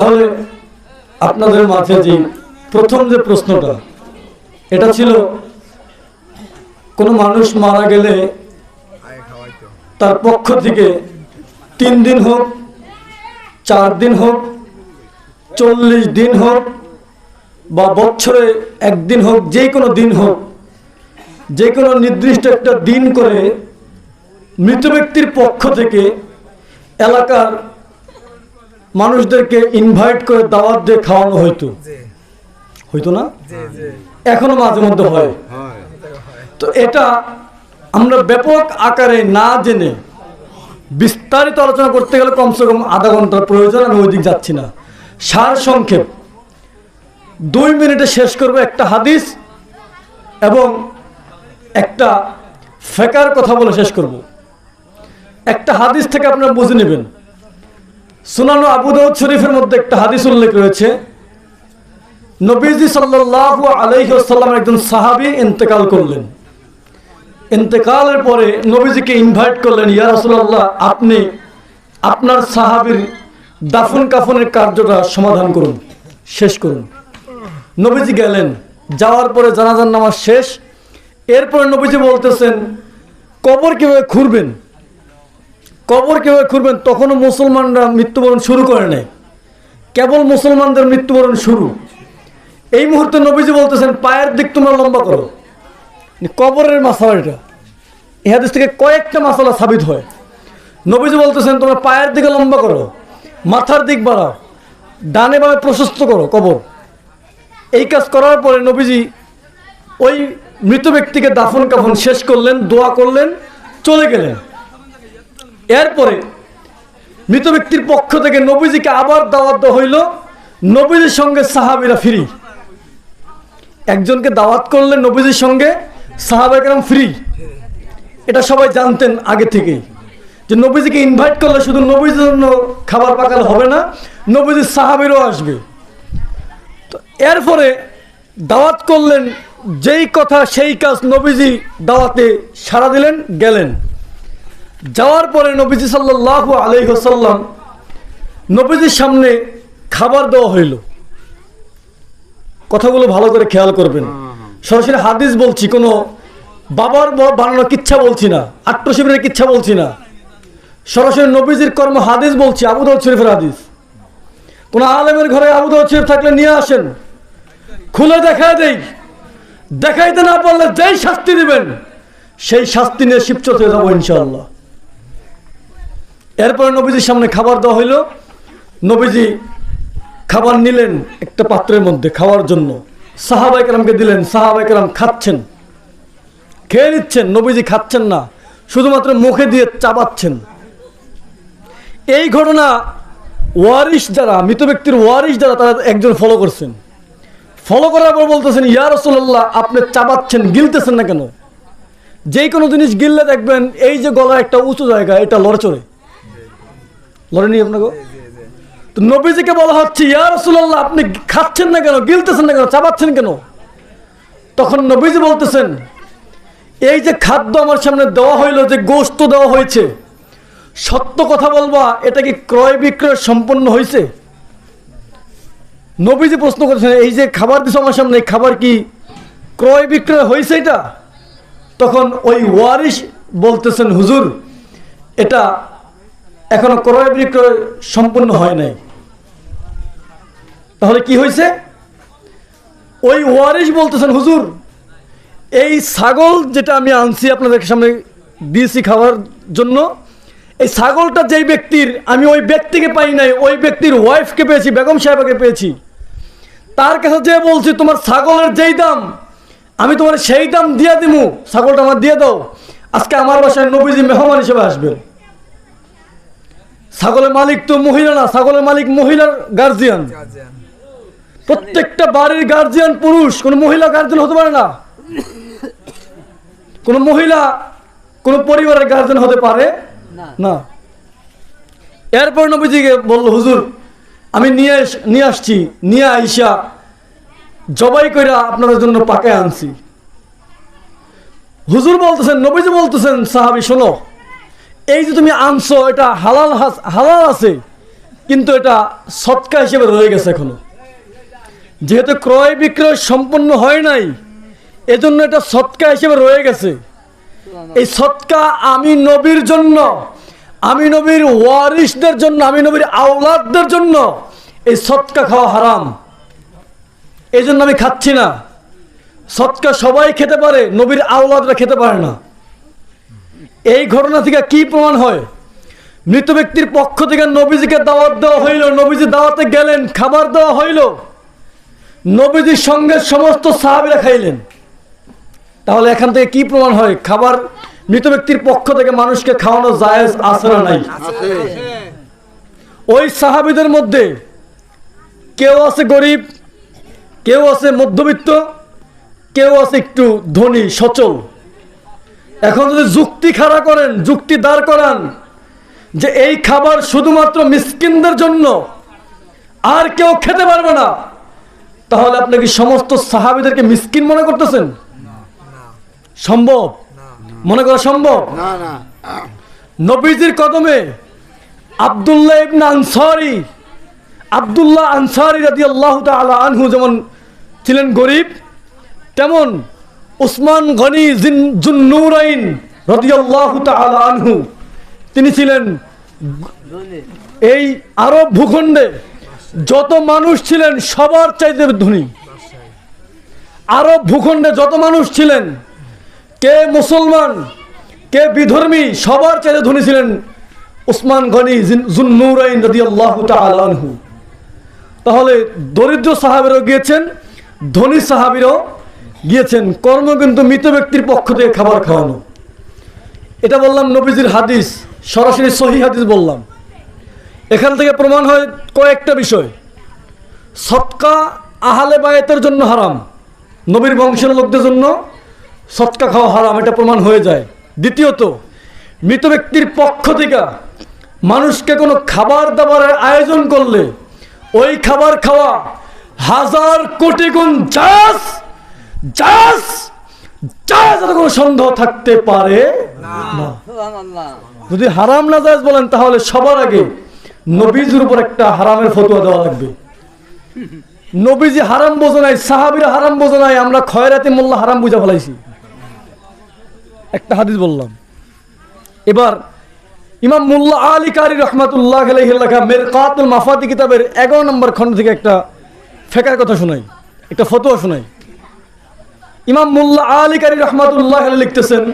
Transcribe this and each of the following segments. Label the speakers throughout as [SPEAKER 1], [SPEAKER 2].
[SPEAKER 1] তাহলে আপনাদের মাঝে যে প্রথম যে প্রশ্নটা, এটা ছিল, কোনো মানুষ মারা গেলে তার পক্ষ থেকে তিন দিন হোক, চার দিন হোক, চল্লিশ দিন হোক, বা বছরে একদিন হোক, যে কোনো দিন হোক, যে কোনো নির্দিষ্ট একটা দিন করে মৃত ব্যক্তির পক্ষ থেকে এলাকার মানুষদেরকে ইনভাইট করে দাওয়াত দিয়ে খাওয়ানো হইতো। হইতো না? এখনও মাঝে মধ্যে হয়। তো এটা আমরা ব্যাপক আকারে না জেনে বিস্তারিত আলোচনা করতে গেলে কমসে কম আধা ঘণ্টার প্রয়োজন আমি ওই দিক যাচ্ছি না। সার সংক্ষেপ। দুই মিনিটে শেষ করব একটা হাদিস এবং একটা ফেকার কথা বলে শেষ করব। একটা হাদিস থেকে আপনারা বুঝে নেবেন। সুনানো আবু দাউদ শরীফের মধ্যে একটা হাদিস উল্লেখ রয়েছে। নবীজি সাল্লাল্লাহু আলাইহি ওয়াসাল্লাম একজন সাহাবী ইন্তেকাল করলেন। ইন্তেকালের পরে নবীজিকে ইনভাইট করলেন, ইয়া আপনি আপনার সাহাবীর দাফন কাফনের কার্যটা সমাধান করুন, শেষ করুন। নবীজি গেলেন, যাওয়ার পরে জানাজার নামাজ শেষ। এরপরে নবীজি বলতেছেন, কবর কীভাবে খুঁড়বেন? কবর কীভাবে খুঁড়বেন তখনও মুসলমানরা মৃত্যুবরণ শুরু করে নেয়। কেবল মুসলমানদের মৃত্যুবরণ শুরু। এই মুহূর্তে নবীজি বলতেছেন, পায়ের দিক তোমরা লম্বা করো। মানে কবরের মাসালা এটা। এই থেকে কয়েকটা মাসালা সাবিত হয়। নবীজি বলতেছেন, তোমরা পায়ের দিকে লম্বা করো, মাথার দিক বাড়াও, ডানে বামে প্রশস্ত করো কবর। এই কাজ করার পরে নবীজি ওই মৃত ব্যক্তিকে দাফন কাফন শেষ করলেন, দোয়া করলেন, চলে গেলেন। এরপরে মৃত ব্যক্তির পক্ষ থেকে নবীজিকে আবার দাওয়াত দেওয়া হইল। নবীজির সঙ্গে সাহাবিরা ফ্রি একজনকে দাওয়াত করলে নবীজির সঙ্গে সাহাবাহাম ফ্রি এটা সবাই জানতেন আগে থেকেই। যে নবীজিকে ইনভাইট করলে শুধু নবীজির জন্য খাবার পাকাল হবে না, নবীজির সাহাবিরও আসবে। তো এরপরে দাওয়াত করলেন, যেই কথা সেই কাজ নবীজি দাওয়াতে সাড়া দিলেন, গেলেন। যাওয়ার পরে নবীজি সাল্লাহ আলহ্লাম নবীজির সামনে খাবার দেওয়া হইল। কথাগুলো ভালো করে খেয়াল করবেন। সরাসরি হাদিস বলছি, কোনো বাবার বানানোর কিচ্ছা বলছি না আত্মশিবিরের কিচ্ছা বলছি না। সরাসরি নবীজির কর্ম হাদিস বলছি আবুদাউদ শরীফের হাদিস। কোন আলেমের ঘরে আবুদাউদ শরীফ থাকলে নিয়ে আসেন। খুলে দেখা দেই। দেখাইতে না পারলে যেই শাস্তি দিবেন, সেই শাস্তি নিয়ে শিবচত হয়ে যাব ইনশাআল্লাহ। এরপরে নবীজির সামনে খাবার দেওয়া হইল। নবীজি খাবার নিলেন একটা পাত্রের মধ্যে খাওয়ার জন্য। সাহাবাইকেরামকে দিলেন সাহাবাইকেরাম খাচ্ছেন। খেয়ে নিচ্ছেন, নবীজি খাচ্ছেন না, শুধুমাত্র মুখে দিয়ে চাবাচ্ছেন। এই ঘটনা ওয়ারিশ যারা, মৃত ব্যক্তির ওয়ারিশ যারা, তারা একজন ফলো করছেন। ফলো করার পর বলতেছেন, ইয়া রসুল্লাহ আপনি চাবাচ্ছেন, গিলতেছেন না কেন? যেই কোনো জিনিস গিললে দেখবেন, এই যে গলা একটা উঁচু জায়গা, এটা লড়ে চড়ে। লড়েনি আপনাকে? তো নবীজিকে বলা হচ্ছে, ইয়া রসুল্লাহ আপনি খাচ্ছেন না কেন? গিলতেছেন না কেন? চাবাচ্ছেন কেন? তখন নবীজি বলতেছেন, এই যে খাদ্য আমার সামনে দেওয়া হইল, যে গোস্ত দেওয়া হয়েছে, সত্য কথা বলবা, এটা কি ক্রয় বিক্রয় সম্পন্ন হয়েছে নবীজি প্রশ্ন করেছেন, এই যে খাবার দিছো আমার সামনে খাবার কি ক্রয় বিক্রয় হয়েছে এটা? তখন ওই ওয়ারিশ বলতেছেন, হুজুর, এটা এখনও ক্রয় বিক্রয় সম্পূর্ণ হয় নাই। তাহলে কি হয়েছে? ওই ওয়ারিশ বলতেছেন, হুজুর, এই ছাগল যেটা আমি আনছি আপনাদের সামনে দিয়েছি খাওয়ার জন্য, এই ছাগলটা যেই ব্যক্তির, আমি ওই ব্যক্তিকে পাই নাই, ওই ব্যক্তির ওয়াইফকে পেয়েছি, বেগম সাহেবাকে পেয়েছি। তার কাছে যে বলছি, তোমার ছাগলের যেই দাম, আমি তোমার সেই দাম দিয়ে দিমু, ছাগলটা আমার দিয়ে দাও। আজকে আমার বাসায় নবীজি মেহমান হিসেবে আসবেন। ছাগলের মালিক তো মহিলা না ছাগলের মালিক মহিলার গার্জিয়ান প্রত্যেকটা বাড়ির গার্জিয়ান পুরুষ কোনো মহিলা গার্জিয়ান হতে পারে না। কোনো মহিলা কোনো পরিবারের গার্জিয়ান হতে পারে না। এরপর নবীজিকে বলল হুজুর আমি নিয়ে নিয়ে আসছি নিয়ে আইসা জবাই করে আপনাদের জন্য পাকে আনছি। হুজুর বলতেছেন নবীজি বলতেছেন সাহাবি শোনো এই যে তুমি আনছো, এটা হালাল হালাল আছে, কিন্তু এটা সৎকা হিসেবে রয়ে গেছে এখনও। যেহেতু ক্রয় বিক্রয় সম্পন্ন হয় নাই, এজন্য এটা সৎকা হিসেবে রয়ে গেছে। এই সৎকা আমি নবীর জন্য, আমি নবীর ওয়ারিসদের জন্য, আমি নবীর আওলাদদের জন্য এই সৎকা খাওয়া হারাম। এই জন্য আমি খাচ্ছি না। সৎকা সবাই খেতে পারে, নবীর আওলাদরা খেতে পারে না। এই ঘটনা থেকে কি প্রমাণ হয়? মৃত ব্যক্তির পক্ষ থেকে নবীজিকে দাওয়াত দেওয়া হইল। নবীজি দাওয়াতে গেলেন খাবার দেওয়া হইল। নবীজির সঙ্গে সমস্ত সাহাবিরা খাইলেন। তাহলে এখান থেকে কি প্রমাণ হয়? খাবার মৃত ব্যক্তির পক্ষ থেকে মানুষকে খাওয়ানো জায়েজ আছে না নাই? ওই সাহাবিদের মধ্যে কেউ আছে গরিব কেউ আছে মধ্যবিত্ত কেউ আছে একটু ধনী সচল। এখন যদি যুক্তি খাড়া করেন যুক্তি দাঁড় করান যে এই খাবার শুধুমাত্র মিসকিনদের জন্য আর কেউ খেতে পারবে না তাহলে আপনি কি সমস্ত সাহাবিদেরকে মিসকিন মনে করতেছেন? সম্ভব? মনে করা সম্ভব? নবীজির কদমে আব্দুল্লাহ ইবনে আনসারি আব্দুল্লাহ আনসারি রাদি আল্লাহ তালা আনহু যেমন ছিলেন গরিব তেমন উসমান গনি জুন্নুরাইন রাদি আল্লাহ তালা আনহু। তিনি ছিলেন এই আরব ভূখণ্ডে যত মানুষ ছিলেন সবার চাইতে ধনী। আরব ভূখণ্ডে যত মানুষ ছিলেন, কে মুসলমান, কে বিধর্মী, সবার চাইতে ধনী ছিলেন উসমান গনি জুন্নুরাইন রাদিয়াল্লাহু আনহু। তাহলে দরিদ্র সাহাবেরও গিয়েছেন, ধনী সাহাবিরও গিয়েছেন কর্ম কিন্তু মৃত ব্যক্তির পক্ষ থেকে খাবার খাওয়ানো। এটা বললাম নবীজির হাদিস, সরাসরি সহি হাদিস বললাম। এখান থেকে প্রমাণ হয় কয়েকটা বিষয়। সৎকা আহালে বায়েতের জন্য হারাম, নবীর বংশের লোকদের জন্য সৎকা খাওয়া হারাম, এটা প্রমাণ হয়ে যায়। দ্বিতীয়ত, মৃত ব্যক্তির পক্ষ থেকে মানুষকে কোনো খাবার দাবারের আয়োজন করলে ওই খাবার খাওয়া হাজার কোটি গুণ জাস জাস এত কোনো সন্দেহ থাকতে পারে না। যদি হারাম না জায়েজ বলেন তাহলে সবার আগে নবীজির উপর একটা হারামের ফতোয়া দেওয়া লাগবে। নবীজি হারাম বোঝো নাই সাহাবিরা হারাম বোঝো নাই আমরা খয়রাতি মোল্লা হারাম বুঝা ফেলাইছি। একটা হাদিস বললাম। এবার ইমাম মুল্লা আলী কারি রহমাতুল্লাহ আলাইহি লেখা মেরকাতুল মাফাতি কিতাবের এগারো নম্বর খণ্ড থেকে একটা ফেকার কথা শোনাই একটা ফতোয়া শোনাই। ইমাম মুল্লা আলী কারি রহমাতুল্লাহ লিখতেছেন,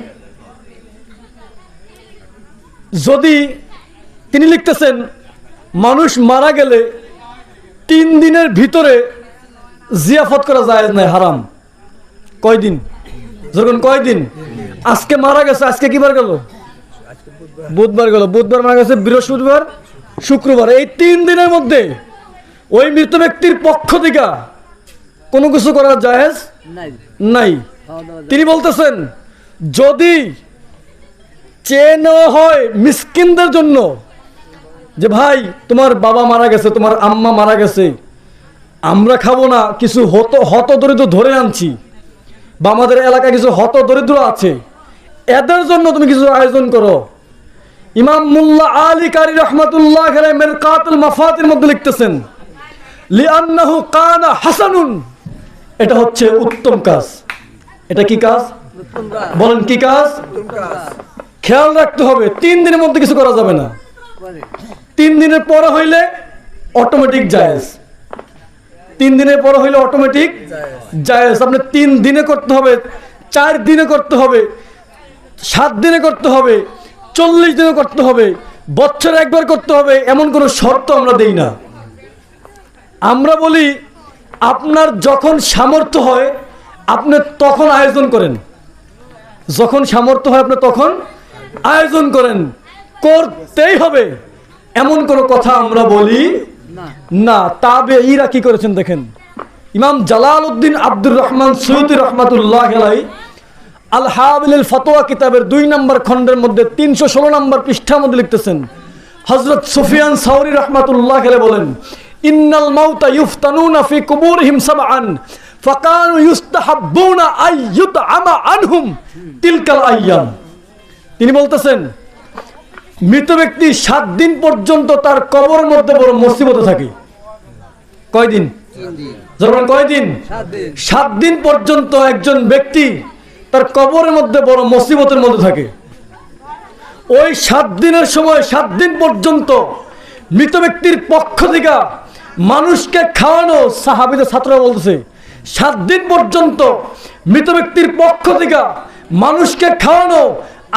[SPEAKER 1] যদি তিনি লিখতেছেন, মানুষ মারা গেলে তিন দিনের ভিতরে জিয়াফত করা যায় নাই হারাম। কয়দিন? যখন কয়দিন? আজকে মারা গেছে, আজকে কি বার গেল? বুধবার গেল। বুধবার মারা গেছে, বৃহস্পতিবার, শুক্রবার। এই তিন দিনের মধ্যে ওই মৃত ব্যক্তির পক্ষ থেকে কোনো কিছু করা জায়েজ
[SPEAKER 2] নাই।
[SPEAKER 1] তিনি বলতেছেন যদি চেয়ে নেওয়া হয় মিসকিনদের জন্য যে ভাই তোমার বাবা মারা গেছে তোমার আম্মা মারা গেছে আমরা খাব না কিছু হত হত দরিদ্র ধরে আনছি বা আমাদের এলাকায় কিছু হত দরিদ্র আছে এদের জন্য তুমি কিছু আয়োজন করো। ইমাম মুল্লা আলী কারি রহমতুল্লাহ মেরকাতুল মাফাতের মধ্যে লিখতেছেন লিআন্নাহু কানা হাসানুন। এটা হচ্ছে উত্তম কাজ। এটা কি কাজ? বলেন কি কাজ? খেয়াল রাখতে হবে, তিন দিনের মধ্যে কিছু করা যাবে না। তিন দিনের পরে হইলে অটোমেটিক জায়েজ। তিন দিনের পরে হইলে অটোমেটিক জায়েজ। আপনি তিন দিনে করতে হবে, চার দিনে করতে হবে, সাত দিনে করতে হবে, চল্লিশ দিনে করতে হবে, বছরে একবার করতে হবে, এমন কোনো শর্ত আমরা দেই না। আমরা বলি আপনার যখন সামর্থ্য হয়, আপনি তখন আয়োজন করেন। যখন সামর্থ্য হয়, আপনি তখন আয়োজন করেন। করতেই হবে। এমন কোনো কথা আমরা বলি
[SPEAKER 2] না।
[SPEAKER 1] তাবে ইরা কি করেছেন দেখেন। ইমাম জালাল উদ্দিন আব্দুর রহমান সৈয়দ রহমাতুল্লাহ আলাই আল হাবিল ফতোয়া কিতাবের দুই নম্বর খণ্ডের মধ্যে তিনশো ষোলো নম্বর পৃষ্ঠার মধ্যে লিখতেছেন। হজরত সুফিয়ান সাউরি রহমাতুল্লাহ আলাই বলেন ইন্নাল মাউতা ইউফতানুনা ফি কুবুরহিম সাবআন ফাকানু ইউস্তাহাব্বুনা আই ইউতআমা আনহুম তিলকাল আইয়াম তিনি বলতেছেন, মৃত ব্যক্তি সাত দিন পর্যন্ত তার কবরের মধ্যে বড় মুসিবতে থাকে। কয়দিন? যখন কয়দিন? সাত দিন পর্যন্ত একজন ব্যক্তি তার কবরের মধ্যে বড় মুসিবতের মধ্যে থাকে। ওই সাত দিনের সময়, সাত দিন পর্যন্ত মৃত ব্যক্তির পক্ষ থেকে মানুষকে খাওয়ানো সাহাবিদের ছাত্ররা বলতেছে, সাত দিন পর্যন্ত মৃত ব্যক্তির পক্ষ থেকে মানুষকে খাওয়ানো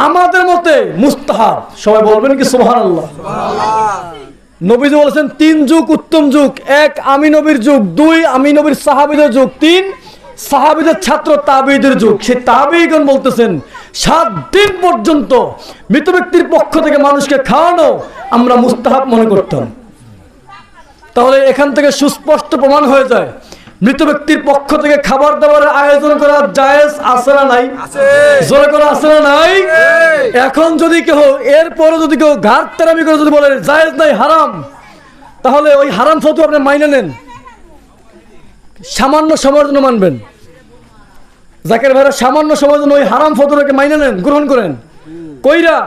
[SPEAKER 1] আমাদের মতে মুস্তাহাব। সবাই বলবেন কি সোহান আল্লাহ নবীজি বলেছেন, তিন যুগ উত্তম যুগ, এক আমি নবীর যুগ, দুই আমি নবীর সাহাবিদের যুগ, তিন সাহাবিদের ছাত্র তাবিদের যুগ। সে তাবিগণ বলতেছেন, সাত দিন পর্যন্ত মৃত ব্যক্তির পক্ষ থেকে মানুষকে খাওয়ানো আমরা মুস্তাহাব মনে করতাম। তাহলে এখান থেকে সুস্পষ্ট প্রমাণ হয়ে যায়। মৃত ব্যক্তির পক্ষ থেকে খাবার দাবারের আয়োজন করা জায়েজ আছে না নাই? জোরে করা আছে না নাই? এখন যদি কেউ এরপরে যদি কেউ ঘাট তেরামি করে যদি বলে জায়েজ নাই হারাম তাহলে ওই হারাম ফতু আপনি মাইনে নেন। সামান্য সময়ের জন্য মানবেন। জাকের ভাইরা সামান্য সময়ের জন্য ওই হারাম ফতুটাকে মাইনে নেন গ্রহণ করেন। কইরা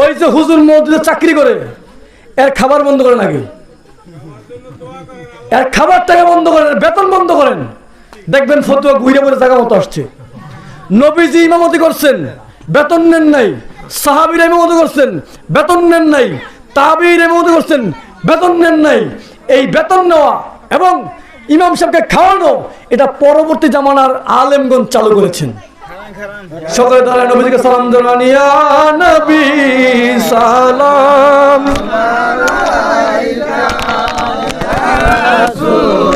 [SPEAKER 1] ওই যে হুজুর মসজিদে চাকরি করে এর খাবার বন্ধ করেন আগে। এর খাবার টাকা বন্ধ করেন, বেতন বন্ধ করেন। দেখবেন ফতুয়া ঘুরে পরে জায়গা মতো আসছে। নবীজি ইমামতি করছেন, বেতন নেন নাই। সাহাবির ইমামতি করছেন, বেতন নেন নাই। তাবির ইমামতি করছেন, বেতন নেন নাই। এই বেতন নেওয়া এবং ইমাম সাহেবকে খাওয়ানো, এটা পরবর্তী জামানার আলেমগঞ্জ চালু করেছেন। সকলে দাঁড়ায় নবীজিকে সালাম জানান, ইয়া নবী সালাম। Resulallah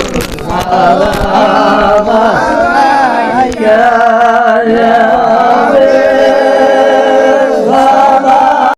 [SPEAKER 1] Ya Ya